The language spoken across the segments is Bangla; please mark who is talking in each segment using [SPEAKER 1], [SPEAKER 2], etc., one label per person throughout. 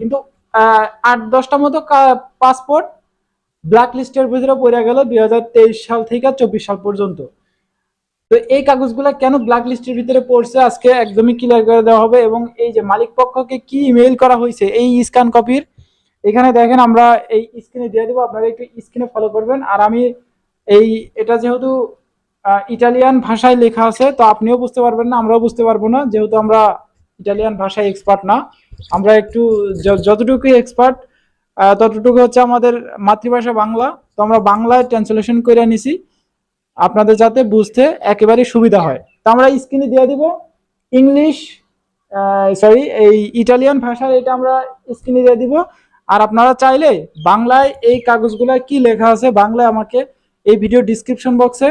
[SPEAKER 1] কিন্তু আট দশটা মতো পাসপোর্ট ব্ল্যাক লিস্টের ভিতরে পড়ে গেল দুই সাল থেকে চব্বিশ সাল পর্যন্ত। তো এই কাগজগুলো কেন ব্ল্যাক লিস্টের ভিতরে পড়ছে? আজকে একদমই ক্লিয়ার করে দেওয়া হবে এবং এই যে মালিক পক্ষকে কি ইমেইল করা হয়েছে, এই স্ক্যান কপির এখানে দেখেন আমরা এই স্ক্রিনে দিয়ে দেবো, আপনারা একটু স্ক্রিনে ফলো করবেন। আর আমি এই, এটা যেহেতু ইটালিয়ান ভাষায় লেখা আছে, তো আপনিও বুঝতে পারবেন না, আমরাও বুঝতে পারব না, যেহেতু আমরা ইটালিয়ান ভাষায় এক্সপার্ট না। আমরা একটু য- যতটুকু এক্সপার্ট ততটুকু হচ্ছে আমাদের মাতৃভাষা বাংলা। তো আমরা বাংলায় ট্রান্সলেশন করে নিছি। আপনাদের যাতে বুঝতে একেবারে সুবিধা হয়। তো আমরা স্ক্রিনে দিয়ে দিব। ইংলিশ সরি এই ইটালিয়ান ভাষার এটা আমরা স্ক্রিনে দিয়ে দিব। আর আপনারা চাইলে বাংলায় এই কাগজগুলায় কি লেখা আছে বাংলায় আমাকে এই ভিডিও ডিসক্রিপশন বক্সে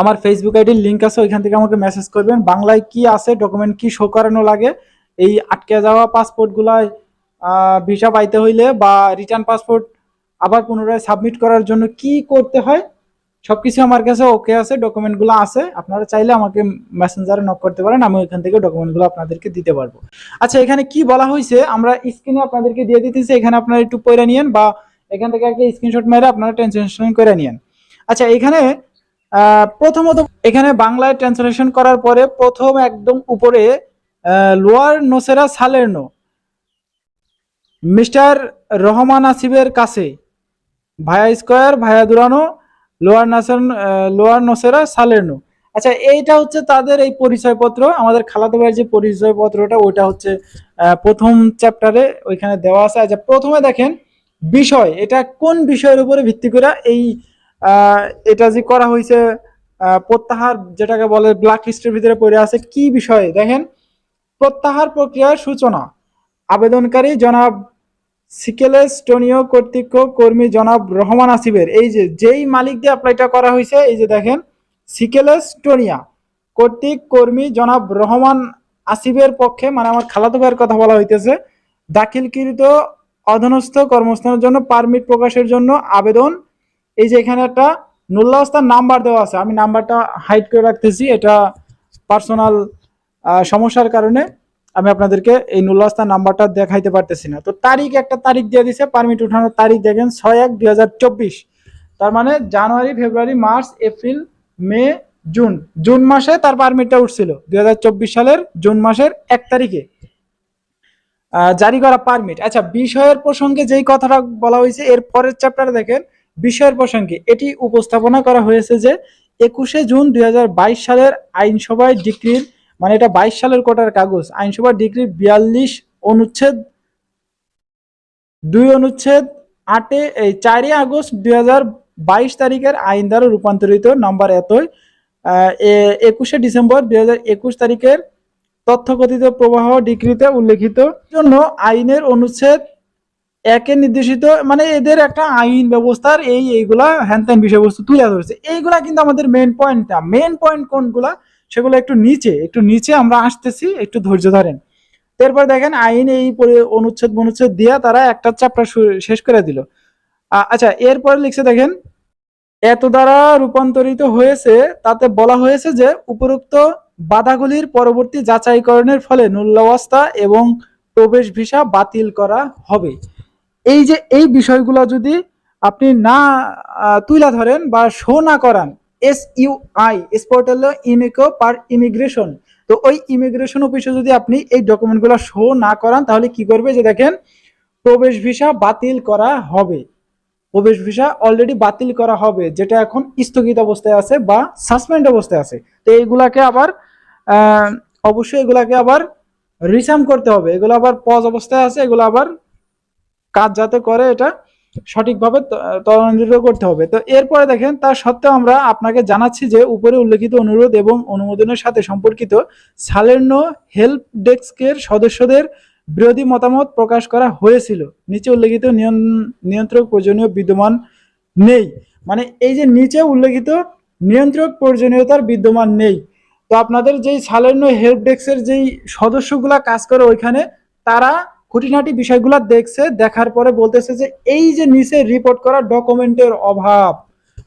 [SPEAKER 1] আমার ফেসবুক আইডির লিঙ্ক আছে, ওইখান থেকে আমাকে মেসেজ করবেন। বাংলায় কি আছে ডকুমেন্ট কি শো করানো লাগে এই আটকে যাওয়া পাসপোর্ট গুলায় ভিসা পাইতে হইলে বা রিটার্ন পাসপোর্ট আবার পুনরায় সাবমিট করার জন্য কি করতে হয়, সবকিছু আমার কাছে ওকে আছে ডকুমেন্টগুলো আছে। আপনারা চাইলে আমাকে মেসেঞ্জারে নক করতে পারেন, আমি ওইখান থেকে ডকুমেন্টগুলো আপনাদেরকে দিতে পারব। আচ্ছা এখানে কি বলা হয়েছে আমরা স্ক্রিনে আপনাদেরকে দিয়ে দিতেছি, এখানে আপনারা একটু পড়ে নিয়েন বা এখান থেকে একটা স্ক্রিনশট মেরে আপনারা ট্রান্সলেশন করে নিয়েন। আচ্ছা এখানে প্রথমত এখানে বাংলায় ট্রান্সলেশন করার পরে প্রথম একদম উপরে lower Nocera Salerno. Mister Rahman আসিফের কাছে। Via square, via Durano, lower নাসার লোয়ার নোসেরা সালেরনো। আচ্ছা এইটা হচ্ছে তাদের এই পরিচয়পত্র। আমাদের খালাতো ভাইয়ের যে পরিচয়পত্রটা, ওইটা হচ্ছে প্রথম চ্যাপ্টারে ওইখানে দেওয়া আছে। আচ্ছা প্রথমে দেখেন, বিষয়, এটা কোন বিষয়ের উপরে ভিত্তি করে এই এটা যে করা হয়েছে প্রত্যাহার, যেটাকে বলে ব্ল্যাক লিস্টের ভিতরে পড়ে আছে, কি বিষয়ে? দেখেন প্রত্যাহার প্রক্রিয়ার সূচনা। আবেদনকারী জনাব সিকেলেস্টোনীয় কর্তৃক কর্মী জনাব রহমান আসিফের। এই যে, যেই মালিক দিয়ে অ্যাপ্লাইটা করা হয়েছে, এই যে দেখেন, সিকেলেস্টোনিয়া কর্তৃক কর্মী জনাব রহমান আসিফের পক্ষে মানে আমার খালাতো ভাইয়ের কথা বলা হইতেছে, দাখিলকৃত অধনস্থ কর্মস্থানের জন্য পারমিট প্রকাশের জন্য আবেদন। এই যে এখানে একটা নুল্লাস্তার নাম্বার দেওয়া আছে, আমি নাম্বারটা হাইড করে রাখতেছি, এটা পার্সোনাল সমস্যার কারণে। আমি আপনাদেরকে এই নুল্লাস্তার নাম্বারটা দেখাইতে পারতেছি না। তো তারিখ একটা তারিখ দিয়ে দিছে পারমিট উঠানোর তারিখ দেখেন ছয় এক দুই তার মানে January, February, March, April, May, June. June মাসে তার পারমিটটা উঠছিল, দুই হাজার চব্বিশ সালের জুন মাসের এক তারিখে। জারি করা পারমিট আচ্ছা বিষয়ের প্রসঙ্গে যেই কথাটা বলা হয়েছে, এর পরের চ্যাপ্টারে দেখেন, বিষয়ের প্রসঙ্গে এটি উপস্থাপনা করা হয়েছে যে একুশে জুন দুই হাজার বাইশ সালের আইনসভায় ডিক্রির মানে এটা বাইশ সালের কোটার কাগজ, আইনসভার ডিগ্রি বিয়াল্লিশ অনুচ্ছেদ দুই অনুচ্ছেদ আটে, এই চারই আগস্ট দুই তারিখের আইন দ্বারা রূপান্তরিত নাম্বার এতই একুশে ডিসেম্বর দুই তারিখের তথ্যকথিত প্রবাহ ডিগ্রিতে উল্লেখিত জন্য আইনের অনুচ্ছেদ একে নির্দেশিত মানে এদের একটা আইন ব্যবস্থার এই, এইগুলা হ্যান বিষয়বস্তু তুলে ধরেছে। এইগুলা কিন্তু আমাদের মেন পয়েন্টটা মেন পয়েন্ট কোনগুলা? সেগুলো একটু নিচে একটু নিচে আমরা আসতেছি, একটু ধৈর্য ধরেন। এরপর দেখেন আইন এই অনুচ্ছেদ অনুচ্ছেদ দিয়া তারা একটা চ্যাপ্টার শেষ করে দিল। আচ্ছা এরপরে লিখছে দেখেন, এত দ্বারা রূপান্তরিত হয়েছে, তাতে বলা হয়েছে যে উপরোক্ত বাধাগুলির পরবর্তী যাচাইকরণের ফলে নুল্লাবস্থা এবং প্রবেশ ভিসা বাতিল করা হবে। এই যে, এই বিষয়গুলো যদি আপনি না তুলে ধরেন বা শো না করান এস ইউ আই স্পোর্টাল ইউনিকো পার ইমিগ্রেশন। তো ওই ইমিগ্রেশন অফিসে যদি আপনি এই ডকুমেন্টগুলো শো না করান, তাহলে কি করবে? যে দেখেন, প্রবেশ ভিসা বাতিল করা হবে। প্রবেশ ভিসা অলরেডি বাতিল করা হবে, যেটা এখন স্থগিত অবস্থায় আছে বা সাসপেন্ড অবস্থায় আছে। তো এইগুলাকে আবার অবশ্যই এগুলাকে আবার রিসাম করতে হবে। এগুলো আবার পজ অবস্থায় আছে, এগুলো আবার কাজ যাতে করে এটা সঠিকভাবে ত- ত্বরান্বিত করতে হবে। তো এরপরে দেখেন, তার সত্ত্বেও আমরা আপনাকে জানাচ্ছি যে উপরে উল্লেখিত অনুরোধ এবং অনুমোদনের সাথে সম্পর্কিত সালের্ন হেল্প ডেস্কের সদস্যদের বিরোধী মতামত প্রকাশ করা হয়েছিল। নিচে উল্লেখিত নিয়ন- নিয়ন্ত্রক প্রয়োজনীয় বিদ্যমান নেই। মানে এই যে নিচে উল্লেখিত নিয়ন্ত্রক প্রয়োজনীয়তার বিদ্যমান নেই। তো আপনাদের যেই সালের্ন হেল্প ডেস্কের যেই সদস্যগুলা কাজ করে ওইখানে, তারা খুঁটিনাটি বিষয়গুলো দেখছে, দেখার পরে বলতেছে যে এই যে নিচে রিপোর্ট করা ডকুমেন্টের অভাব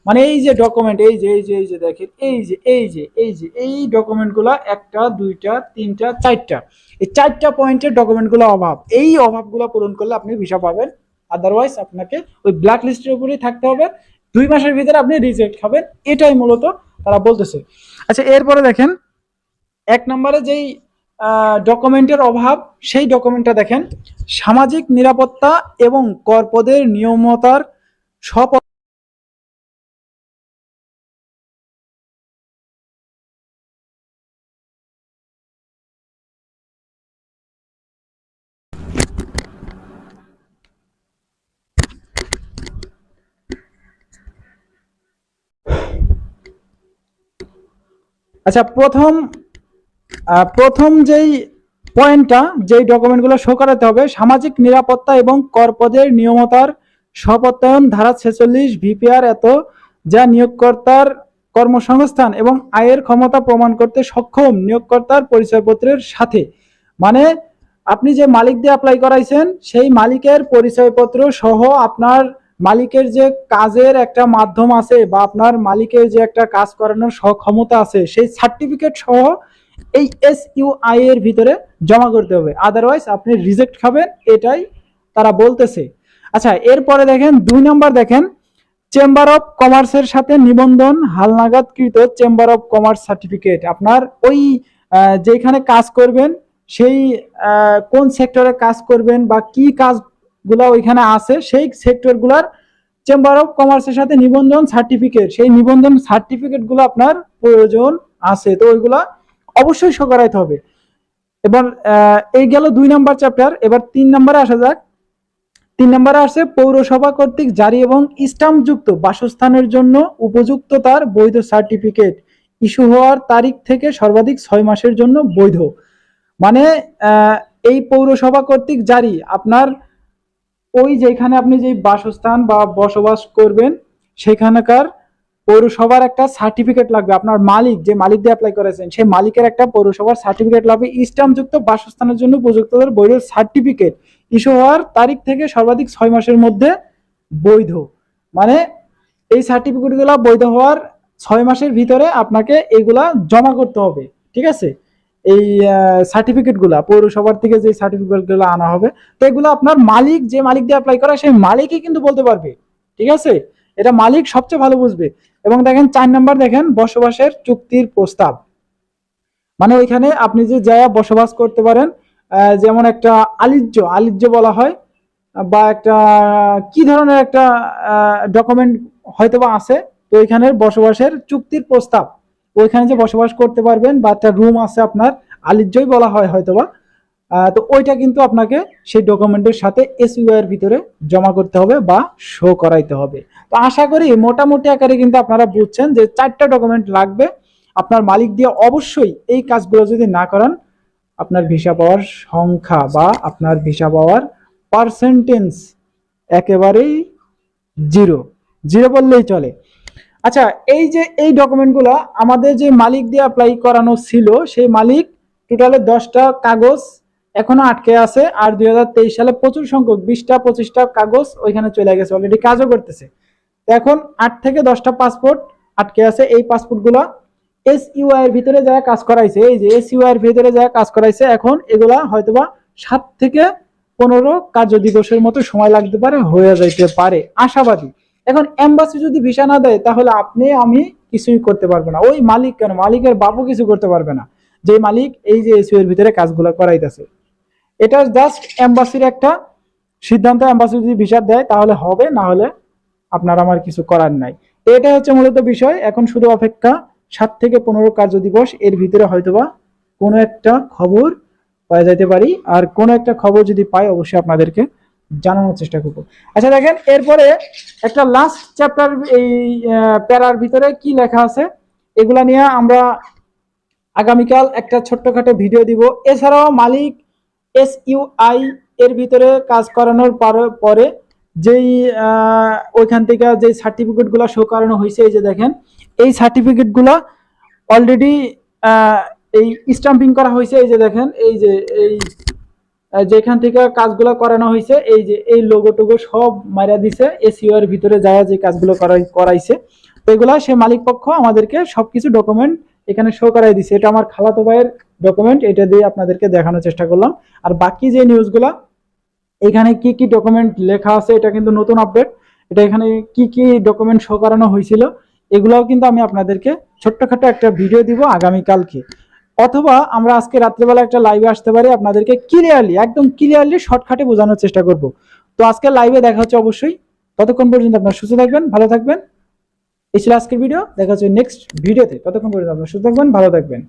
[SPEAKER 1] মানে এই যে ডকুমেন্ট এই যে এই যে এই যে দেখেন, এই যে এই যে এই যে, এই ডকুমেন্টগুলো একটা, দুইটা, তিনটা, চারটা, এই চারটা পয়েন্টের ডকুমেন্টগুলো অভাব, এই অভাবগুলো পূরণ করলে আপনি ভিসা পাবেন আদারওয়াইজ আপনাকে ওই ব্ল্যাক লিস্টের উপরেই থাকতে হবে, দুই মাসের ভিতরে আপনি রিজেক্ট খাবেন, এটাই মূলত তারা বলতেছে। আচ্ছা এরপরে দেখেন, এক নম্বরে যেই ডকুমেন্টের অভাব সেই ডকুমেন্টটা দেখেন। সামাজিক নিরাপত্তা এবং করপদের নিয়মতার সপ আচ্ছা প্রথম প্রথম যেই পয়েন্টটা, যেই ডকুমেন্টগুলো শো করাতে হবে, সামাজিক নিরাপত্তা এবং করপদের নিয়মতার সপত্যায়ন ধারা ছেচল্লিশ ভিপিআর এত, যা নিয়োগকর্তার কর্মসংস্থান এবং আয়ের ক্ষমতা প্রমাণ করতে সক্ষম নিয়োগকর্তার পরিচয়পত্রের সাথে। মানে আপনি যে মালিক দিয়ে অ্যাপ্লাই করাইছেন, সেই মালিকের পরিচয়পত্র সহ আপনার মালিকের যে কাজের একটা মাধ্যম আছে বা আপনার মালিকের যে একটা কাজ করানোর সক্ষমতা আছে, সেই সার্টিফিকেট সহ এই এস ইউআই এর ভিতরে জমা করতে হবে। আদারওয়াইজ আপনি রিজেক্ট খাবেন, এটাই তারা বলতেছে। আচ্ছা এরপরে দেখেন, দুই নম্বর দেখেন চেম্বার অফ কমার্সের সাথে নিবন্ধন হালনাগাদকৃত চেম্বার অফ কমার্স সার্টিফিকেট আপনার ওই যেখানে কাজ করবেন, সেই কোন সেক্টরে কাজ করবেন বা কি কাজগুলো ওইখানে আছে, সেই সেক্টরগুলোর চেম্বার অফ কমার্সের সাথে নিবন্ধন সার্টিফিকেট সেই নিবন্ধন সার্টিফিকেটগুলো আপনার প্রয়োজন আছে। তো ওইগুলা অবশ্যই শো করাইতে হবে। এবার এই গেল দুই নাম্বার চ্যাপ্টার এবার তিন নম্বরে আসা যাক। তিন নম্বরে আসছে, পৌরসভা কর্তৃক জারি এবং স্টাম্পযুক্ত বাসস্থানের জন্য উপযুক্ততার বৈধ সার্টিফিকেট ইস্যু হওয়ার তারিখ থেকে সর্বাধিক ছয় মাসের জন্য বৈধ। মানে এই পৌরসভা কর্তৃক জারি। আপনার ওই যেখানে আপনি যে বাসস্থান বা বসবাস করবেন, সেখানকার পৌরসভার একটা সার্টিফিকেট লাগবে। আপনার মালিক, যে মালিক দিয়ে অ্যাপ্লাই করেছেন, সেই মালিকের একটা পৌরসভার সার্টিফিকেট লাগবে। স্টাম্পযুক্ত বাসস্থানের জন্য উপযুক্ততার বৈধ সার্টিফিকেট ইস্যু হওয়ার তারিখ থেকে সর্বাধিক ছয় মাসের মধ্যে বৈধ। মানে এই সার্টিফিকেটগুলো বৈধ হওয়ার ছয় মাসের ভিতরে আপনাকে এগুলা জমা করতে হবে। ঠিক আছে? এই সার্টিফিকেটগুলা পৌরসভার থেকে যে সার্টিফিকেটগুলো আনা হবে, তো এগুলো আপনার মালিক, যে মালিক দিয়ে অ্যাপ্লাই করা, সেই মালিকই কিন্তু বলতে পারবে। ঠিক আছে? এটা মালিক সবচেয়ে ভালো বুঝবে। এবং দেখেন, চার নাম্বার দেখেন, বসবাসের চুক্তির প্রস্তাব। মানে ওইখানে আপনি যে জায়গা বসবাস করতে পারেন যেমন একটা আলিজ্য আলিজ্য বলা হয়, বা একটা, কি ধরনের একটা ডকুমেন্ট হয়তো বা আছে, তো ওইখানের বসবাসের চুক্তির প্রস্তাব। ওইখানে যে বসবাস করতে পারবেন বা একটা রুম আছে আপনার, আলিজ্যই বলা হয় হয়তোবা। তো ওইটা কিন্তু আপনাকে সেই ডকুমেন্টের সাথে এসইউ এর ভিতরে জমা করতে হবে বা শো করাইতে হবে। তো আশা করি মোটামুটি আকারে কিন্তু আপনারা বুঝছেন যে চারটা ডকুমেন্ট লাগবে। আপনার মালিক দিয়ে অবশ্যই এই কাজগুলো যদি না করান, আপনার ভিসা পাওয়ার সংখ্যা বা আপনার ভিসা পাওয়ার পার্সেন্টেজ একেবারেই জিরো জিরো বললেই চলে। আচ্ছা এই যে এই ডকুমেন্টগুলো আমাদের যে মালিক দিয়ে অ্যাপ্লাই করানো ছিল, সেই মালিক টোটালে দশটা কাগজ এখনও আটকে আছে আর দুই হাজার তেইশ সালে প্রচুর সংখ্যক, বিশটা, পঁচিশটা কাগজ ওইখানে চলে গেছে অলরেডি কাজও করতেছে। এখন আট থেকে দশটা পাসপোর্ট আটকে আছে এই পাসপোর্টগুলো এস এর ভিতরে যারা কাজ করাইছে, এই যে এস এর ভিতরে যারা কাজ করাইছে, এখন এগুলা হয়তোবা সাত থেকে পনেরো কার্য দিবসের মতো সময় লাগতে পারে, হয়ে যাইতে পারে। আশাবাদী। এখন এম্বাসি যদি ভিসা না দেয়, তাহলে আপনি, আমি কিছুই করতে পারব না। ওই মালিক কেন? মালিকের বাবু কিছু করতে পারবে না। যে মালিক এই যে এসইউ এর ভিতরে কাজগুলো করাইতেছে। এটা জাস্ট এম্বাসির একটা সিদ্ধান্ত এম্বাসি যদি ভিসা দেয়, তাহলে হবে, না হলে আপনার আমার কিছু করার নাই। তো এটাই হচ্ছে মূলত বিষয়। এখন শুধু অপেক্ষা, সাত থেকে পনেরো কার্য দিবস এর ভিতরে হয়তোবা কোনো একটা খবর পাওয়া যাইতে পারি। আর কোনো একটা খবর যদি পাই, অবশ্যই আপনাদেরকে জানানোর চেষ্টা করব। আচ্ছা দেখেন, এরপরে একটা লাস্ট চ্যাপ্টার এই প্যারার ভিতরে কি লেখা আছে? এগুলা নিয়ে আমরা আগামীকাল একটা ছোট্টখাটো ভিডিও দিব। এছাড়াও মালিক এস ইউআই এর ভিতরে কাজ করানোর পর- যেই ওইখান থেকে যে সার্টিফিকেটগুলো শো করানো হয়েছে, এই যে দেখেন, এই সার্টিফিকেটগুলো অলরেডি এই স্টাম্পিং করা হয়েছে, এই যে দেখেন, এই যে, এই যেখান থেকে কাজগুলো করানো হয়েছে, এই যে, এই লোগো টোগো সব মারা দিছে এসিও এর ভিতরে যায় যে কাজগুলো করাই, করাইছে, তো এগুলা সে মালিক পক্ষ আমাদেরকে সবকিছু ডকুমেন্ট এখানে শো করাই দিছে। এটা আমার খালাতো ভাইয়ের ডকুমেন্ট এটা দিয়ে আপনাদেরকে দেখানোর চেষ্টা করলাম। আর বাকি যে নিউজগুলা এখানে কি কি ডকুমেন্ট লেখা আছে, এটা কিন্তু নতুন আপডেট এটা এখানে কি কি ডকুমেন্ট শো করানো হয়েছিল, এগুলাও কিন্তু আমি আপনাদেরকে ছোট্টখাটো একটা ভিডিও দিব আগামীকালকে। অথবা আমরা আজকে রাত্রেবেলা একটা লাইভে আসতে পারি, আপনাদেরকে ক্লিয়ারলি একদম ক্লিয়ারলি শর্টকাটে বোঝানোর চেষ্টা করব। তো আজকে লাইভে দেখা হচ্ছে অবশ্যই। ততক্ষণ পর্যন্ত আপনারা সুস্থ থাকবেন, ভালো থাকবেন। এই ছিল আজকের ভিডিও দেখা হচ্ছে নেক্সট ভিডিওতে ততক্ষণ পর্যন্ত আপনারা সুস্থ থাকবেন, ভালো থাকবেন।